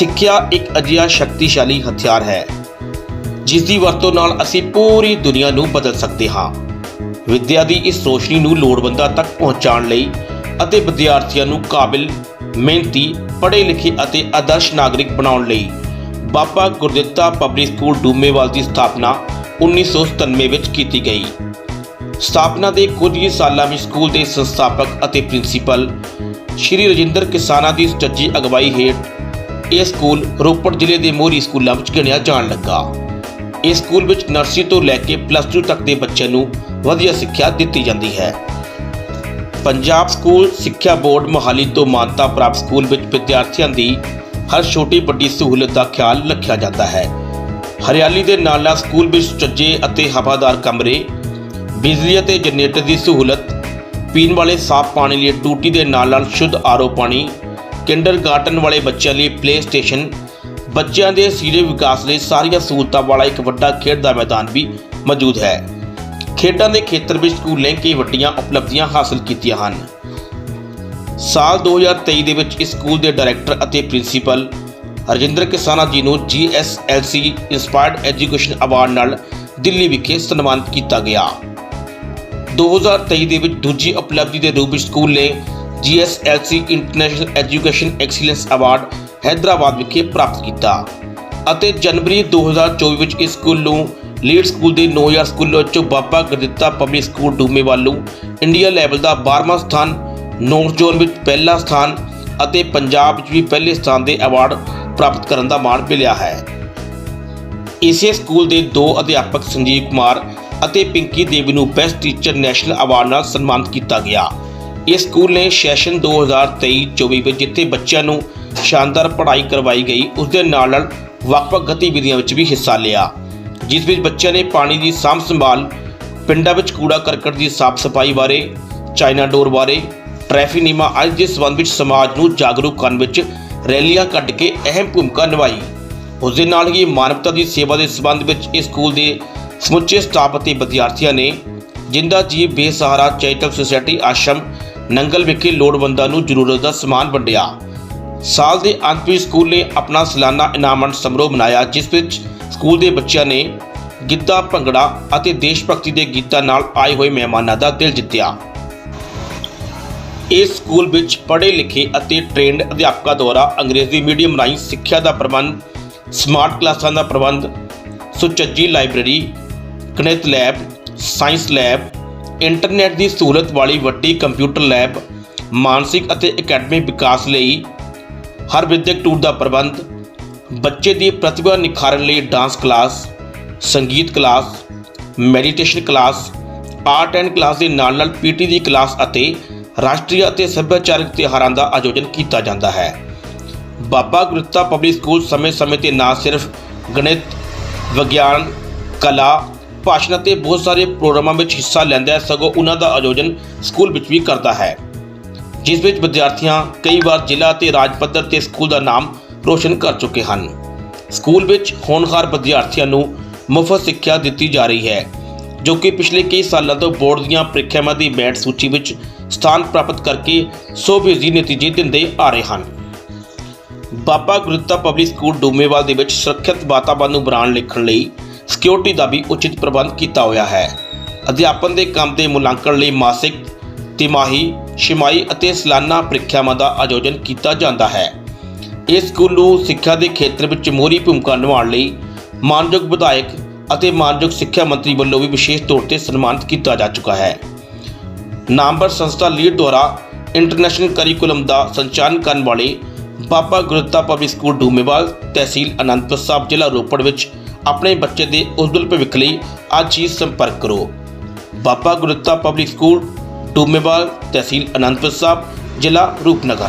ਸਿੱਖਿਆ ਇੱਕ ਅਜਿਹਾ ਸ਼ਕਤੀਸ਼ਾਲੀ ਹਥਿਆਰ ਹੈ ਜਿਸ ਦੀ ਵਰਤੋਂ ਨਾਲ ਅਸੀਂ ਪੂਰੀ ਦੁਨੀਆ ਨੂੰ ਬਦਲ ਸਕਦੇ ਹਾਂ। ਵਿੱਦਿਆ ਦੀ ਇਸ ਰੋਸ਼ਨੀ ਨੂੰ ਲੋੜਵੰਦਾਂ ਤੱਕ ਪਹੁੰਚਾਉਣ ਲਈ ਅਤੇ ਵਿਦਿਆਰਥੀਆਂ ਨੂੰ ਕਾਬਿਲ, ਮਿਹਨਤੀ ਪੜ੍ਹੇ ਲਿਖੇ ਅਤੇ ਆਦਰਸ਼ ਨਾਗਰਿਕ ਬਣਾਉਣ ਲਈ ਬਾਬਾ ਗੁਰਦਿੱਤਾ ਪਬਲਿਕ ਸਕੂਲ ਡੂਮੇਵਾਲ ਦੀ ਸਥਾਪਨਾ 1997 ਵਿੱਚ ਕੀਤੀ ਗਈ। ਸਥਾਪਨਾ ਦੇ ਕੁਝ ਹੀ ਸਾਲਾਂ ਵਿੱਚ ਸਕੂਲ ਦੇ ਸੰਸਥਾਪਕ ਅਤੇ ਪ੍ਰਿੰਸੀਪਲ ਸ਼੍ਰੀ ਰਜਿੰਦਰ ਕਿਸਾਨਾ ਦੀ ਸੁਚੱਜੀ ਅਗਵਾਈ ਹੇਠ ਇਹ ਸਕੂਲ ਰੋਪੜ ਜ਼ਿਲ੍ਹੇ ਦੇ ਮੋਹਰੀ ਸਕੂਲਾਂ ਵਿੱਚ ਗਿਣਿਆ ਜਾਣ ਲੱਗਾ। ਇਸ ਸਕੂਲ ਵਿੱਚ ਨਰਸਰੀ ਤੋਂ ਲੈ ਕੇ ਪਲੱਸ 2 ਤੱਕ ਦੇ ਬੱਚਿਆਂ ਨੂੰ ਵਧੀਆ ਸਿੱਖਿਆ ਦਿੱਤੀ ਜਾਂਦੀ ਹੈ। ਪੰਜਾਬ ਸਕੂਲ ਸਿੱਖਿਆ ਬੋਰਡ ਮੋਹਾਲੀ ਤੋਂ ਮਾਨਤਾ ਪ੍ਰਾਪਤ ਸਕੂਲ ਵਿੱਚ ਵਿਦਿਆਰਥੀਆਂ ਦੀ ਹਰ ਛੋਟੀ ਵੱਡੀ ਸਹੂਲਤ ਦਾ ਖਿਆਲ ਰੱਖਿਆ ਜਾਂਦਾ ਹੈ। ਹਰਿਆਲੀ ਦੇ ਨਾਲ ਨਾਲ ਸਕੂਲ ਵਿੱਚ ਸੁਚੱਜੇ ਅਤੇ ਹਵਾਦਾਰ ਕਮਰੇ, ਬਿਜਲੀ ਅਤੇ ਜਨਰੇਟਰ ਦੀ ਸਹੂਲਤ, ਪੀਣ ਵਾਲੇ ਸਾਫ਼ ਪਾਣੀ ਲਈ ਟੂਟੀ ਦੇ ਨਾਲ ਨਾਲ ਸ਼ੁੱਧ ਆਰਓ ਪਾਣੀ ਕਿੰਡਰਗਾਰਟਨ ਵਾਲੇ ਬੱਚਿਆਂ ਲਈ ਪਲੇ ਸਟੇਸ਼ਨ ਬੱਚਿਆਂ ਦੇ ਸਰੀਰਕ ਵਿਕਾਸ ਲਈ ਸਾਰੀਆਂ ਸਹੂਲਤਾਂ ਵਾਲਾ ਇੱਕ ਵੱਡਾ ਖੇਡ ਦਾ ਮੈਦਾਨ ਵੀ ਮੌਜੂਦ ਹੈ। ਖੇਡਾਂ ਦੇ ਖੇਤਰ ਵਿੱਚ ਸਕੂਲ ਨੇ ਕਈ ਵੱਡੀਆਂ ਉਪਲਬਧੀਆਂ ਹਾਸਲ ਕੀਤੀਆਂ ਹਨ। ਸਾਲ 2023 ਦੇ ਵਿੱਚ ਇਸ ਸਕੂਲ ਦੇ ਡਾਇਰੈਕਟਰ ਅਤੇ ਪ੍ਰਿੰਸੀਪਲ ਰਜਿੰਦਰ ਕਿਸਾਨਾ ਜੀ ਨੂੰ GSLC ਇੰਸਪਾਇਰਡ ਐਜੂਕੇਸ਼ਨ ਅਵਾਰਡ ਨਾਲ ਦਿੱਲੀ ਵਿਖੇ ਸਨਮਾਨਿਤ ਕੀਤਾ ਗਿਆ। 2023 ਦੇ ਵਿੱਚ ਦੂਜੀ ਉਪਲਬਧੀ ਦੇ ਰੂਪ ਵਿੱਚ ਸਕੂਲ ਨੇ GSLC international education excellence award Hyderabad ਵਿਖੇ ਪ੍ਰਾਪਤ ਕੀਤਾ ਅਤੇ ਜਨਵਰੀ 2024 ਵਿੱਚ ਇਸ ਸਕੂਲ ਨੂੰ ਲੀਡ ਸਕੂਲ ਦੇ 9000 ਸਕੂਲਾਂ ਵਿੱਚੋਂ ਬਾਬਾ ਗੁਰਦਿੱਤਾ ਪਬਲਿਕ ਸਕੂਲ ਡੂਮੇਵਾਲ ਨੂੰ ਇੰਡੀਆ ਲੈਵਲ ਦਾ 12ਵਾਂ ਸਥਾਨ ਨੌਰਥ ਜ਼ੋਨ ਵਿੱਚ ਪਹਿਲਾ ਸਥਾਨ ਅਤੇ ਪੰਜਾਬ ਵਿੱਚ ਵੀ ਪਹਿਲੇ ਸਥਾਨ ਦੇ ਅਵਾਰਡ ਪ੍ਰਾਪਤ ਕਰਨ ਦਾ ਮਾਣ ਮਿਲਿਆ ਹੈ। ਇਸੇ ਸਕੂਲ ਦੇ ਦੋ ਅਧਿਆਪਕ ਸੰਜੀਵ ਕੁਮਾਰ ਅਤੇ ਪਿੰਕੀ ਦੇਵੀ ਨੂੰ ਬੈਸਟ ਟੀਚਰ ਨੈਸ਼ਨਲ ਅਵਾਰਡ ਨਾਲ ਸਨਮਾਨਿਤ ਕੀਤਾ ਗਿਆ। ਇਸ ਸਕੂਲ ਨੇ ਸੈਸ਼ਨ 2023-24 ਵਿੱਚ ਜਿੱਥੇ ਬੱਚਿਆਂ ਨੂੰ ਸ਼ਾਨਦਾਰ ਪੜ੍ਹਾਈ ਕਰਵਾਈ ਗਈ ਉਸ ਦੇ ਨਾਲ ਨਾਲ ਵੱਖ-ਵੱਖ ਗਤੀਵਿਧੀਆਂ ਵਿੱਚ ਵੀ ਹਿੱਸਾ ਲਿਆ। ਜਿਸ ਵਿੱਚ ਬੱਚਿਆਂ ਨੇ ਪਾਣੀ ਦੀ ਸਾਂਭ ਸੰਭਾਲ, ਪਿੰਡਾਂ ਵਿੱਚ ਕੂੜਾ ਕਰਕਟ ਦੀ ਸਾਫ਼ ਸਫ਼ਾਈ ਬਾਰੇ, ਚਾਈਨਾ ਡੋਰ ਬਾਰੇ, ਟ੍ਰੈਫਿਕ ਨਿਯਮਾਂ ਆਦਿ ਦੇ ਸੰਬੰਧ ਵਿੱਚ ਸਮਾਜ ਨੂੰ ਜਾਗਰੂਕ ਕਰਨ ਵਿੱਚ ਰੈਲੀਆਂ ਕੱਢ ਕੇ ਅਹਿਮ ਭੂਮਿਕਾ ਨਿਭਾਈ। ਉਸ ਦੇ ਨਾਲ ਹੀ ਮਾਨਵਤਾ ਦੀ ਸੇਵਾ ਦੇ ਸੰਬੰਧ ਵਿੱਚ ਇਸ ਸਕੂਲ ਦੇ ਸਮੁੱਚੇ ਸਟਾਫ ਅਤੇ ਵਿਦਿਆਰਥੀਆਂ ਨੇ ਜਿੰਦਾ ਜੀਵ ਬੇਸਹਾਰਾ ਚੈਰੀਟੇਬਲ ਸੁਸਾਇਟੀ ਆਸ਼ਰਮ ਨੰਗਲ ਵਿਖੇ ਲੋੜਵੰਦਾਂ ਨੂੰ ਜ਼ਰੂਰਤ ਦਾ ਸਮਾਨ ਵੰਡਿਆ। ਸਾਲ ਦੇ ਅੰਤ ਵਿੱਚ ਸਕੂਲ ਨੇ ਆਪਣਾ ਸਾਲਾਨਾ ਇਨਾਮਤ ਸਮਾਰੋਹ ਮਨਾਇਆ, ਜਿਸ ਵਿੱਚ ਸਕੂਲ ਦੇ ਬੱਚਿਆਂ ਨੇ ਗਿੱਧਾ, ਭੰਗੜਾ ਅਤੇ ਦੇਸ਼ ਭਗਤੀ ਦੇ ਗੀਤਾਂ ਨਾਲ ਆਏ ਹੋਏ ਮਹਿਮਾਨਾਂ ਦਾ ਦਿਲ ਜਿੱਤਿਆ। ਇਸ ਸਕੂਲ ਵਿੱਚ ਪੜ੍ਹੇ ਲਿਖੇ ਅਤੇ ਟ੍ਰੇਨਡ ਅਧਿਆਪਕਾਂ ਦੁਆਰਾ ਅੰਗਰੇਜ਼ੀ ਮੀਡੀਅਮ ਰਾਹੀਂ ਸਿੱਖਿਆ ਦਾ ਪ੍ਰਬੰਧ, ਸਮਾਰਟ ਕਲਾਸਾਂ ਦਾ ਪ੍ਰਬੰਧ, ਸੁਚੱਜੀ ਲਾਇਬ੍ਰੇਰੀ, ਗਣਿਤ ਲੈਬ, ਸਾਇੰਸ ਲੈਬ ਇੰਟਰਨੈਟ ਦੀ ਸਹੂਲਤ ਵਾਲੀ ਵੱਡੀ ਕੰਪਿਊਟਰ ਲੈਬ, ਮਾਨਸਿਕ ਅਤੇ ਅਕੈਡਮਿਕ ਵਿਕਾਸ ਲਈ ਹਰ ਵਿਦਿਅਕ ਟੂਰ ਦਾ ਪ੍ਰਬੰਧ, ਬੱਚੇ ਦੀ ਪ੍ਰਤਿਭਾ ਨਿਖਾਰਨ ਲਈ ਡਾਂਸ ਕਲਾਸ, ਸੰਗੀਤ class, meditation class, art and class ਦੇ ਨਾਲ ਨਾਲ ਪੀਟੀ ਦੀ ਕਲਾਸ ਅਤੇ ਰਾਸ਼ਟਰੀ ਅਤੇ ਸੱਭਿਆਚਾਰਕ ਤਿਉਹਾਰਾਂ ਦਾ ਆਯੋਜਨ ਕੀਤਾ ਜਾਂਦਾ ਹੈ। ਬਾਬਾ ਗੁਰਦਿੱਤਾ ਪਬਲਿਕ ਸਕੂਲ ਸਮੇਂ-ਸਮੇਂ ਤੇ ਨਾ ਸਿਰਫ ਗਣਿਤ, ਵਿਗਿਆਨ, ਕਲਾ ਭਾਸ਼ਣ ਅਤੇ ਬਹੁਤ ਸਾਰੇ ਪ੍ਰੋਗਰਾਮਾਂ ਵਿੱਚ ਹਿੱਸਾ ਲੈਂਦਾ ਹੈ, ਸਗੋਂ ਉਹਨਾਂ ਦਾ ਆਯੋਜਨ ਸਕੂਲ ਵਿੱਚ ਵੀ ਕਰਦਾ ਹੈ। ਜਿਸ ਵਿੱਚ ਵਿਦਿਆਰਥੀਆਂ ਕਈ ਵਾਰ ਜ਼ਿਲ੍ਹਾ ਤੇ ਰਾਜ ਪੱਧਰ ਤੇ ਸਕੂਲ ਦਾ ਨਾਮ ਰੋਸ਼ਨ ਕਰ ਚੁੱਕੇ ਹਨ। ਸਕੂਲ ਵਿੱਚ ਹੋਣਹਾਰ ਵਿਦਿਆਰਥੀਆਂ ਨੂੰ ਮੁਫਤ ਸਿੱਖਿਆ ਦਿੱਤੀ ਜਾ ਰਹੀ ਹੈ, ਜੋ ਕਿ ਪਿਛਲੇ ਕਈ ਸਾਲਾਂ ਤੋਂ ਬੋਰਡ ਦੀਆਂ ਪ੍ਰੀਖਿਆਵਾਂ ਦੀ ਮੈਟ ਸੂਚੀ ਵਿੱਚ ਸਥਾਨ ਪ੍ਰਾਪਤ ਕਰਕੇ 100% ਨਤੀਜੇ ਦਿੰਦੇ ਆ ਰਹੇ ਹਨ। ਬਾਬਾ ਗੁਰਦਿੱਤਾ ਪਬਲਿਕ ਸਕੂਲ ਡੂਮੇਵਾਲ ਦੇ ਵਿੱਚ ਸੁਰੱਖਿਅਤ ਵਾਤਾਵਰਣ ਨੂੰ ਬਣਾਉਣ ਲਿਖਣ ਲਈ ਸਿਕਿਉਰਿਟੀ ਦਾ ਵੀ ਉਚਿਤ ਪ੍ਰਬੰਧ ਕੀਤਾ ਹੋਇਆ ਹੈ। ਅਧਿਆਪਨ ਦੇ ਕੰਮ ਦੇ ਮੁਲਾਂਕਣ ਲਈ ਮਾਸਿਕ, ਤਿਮਾਹੀ, ਛਿਮਾਹੀ ਅਤੇ ਸਾਲਾਨਾ ਪ੍ਰੀਖਿਆਵਾਂ ਦਾ ਆਯੋਜਨ ਕੀਤਾ ਜਾਂਦਾ ਹੈ। ਇਸ ਸਕੂਲ ਨੂੰ ਸਿੱਖਿਆ ਦੇ ਖੇਤਰ ਵਿੱਚ ਮੋਹਰੀ ਭੂਮਿਕਾ ਨਿਭਾਉਣ ਲਈ ਮਾਨਯੋਗ ਵਿਧਾਇਕ ਅਤੇ ਮਾਨਯੋਗ ਸਿੱਖਿਆ ਮੰਤਰੀ ਵੱਲੋਂ ਵੀ ਵਿਸ਼ੇਸ਼ ਤੌਰ ਤੇ ਸਨਮਾਨਿਤ ਕੀਤਾ ਜਾ ਚੁੱਕਾ ਹੈ। ਨਾਮਵਰ ਸੰਸਥਾ ਲੀਡ ਦੁਆਰਾ ਇੰਟਰਨੈਸ਼ਨਲ ਕਰਿਕੂਲਮ ਦਾ ਸੰਚਾਲਨ ਕਰਨ ਵਾਲੇ ਬਾਬਾ ਗੁਰਦਿੱਤਾ ਪਬਲਿਕ ਸਕੂਲ, ਡੂਮੇਵਾਲ ਤਹਿਸੀਲ ਅਨੰਦਪੁਰ ਸਾਹਿਬ, ਜ਼ਿਲ੍ਹਾ ਰੋਪੜ ਵਿੱਚ ਆਪਣੇ ਬੱਚੇ ਦੇ ਉਜਵਲ ਭਵਿੱਖ ਲਈ ਅੱਜ ਹੀ ਸੰਪਰਕ ਕਰੋ। ਬਾਬਾ ਗੁਰਦਿੱਤਾ ਪਬਲਿਕ ਸਕੂਲ ਡੂਮੇਵਾਲ ਤਹਿਸੀਲ ਅਨੰਦਪੁਰ ਸਾਹਿਬ, ਜ਼ਿਲ੍ਹਾ ਰੂਪਨਗਰ।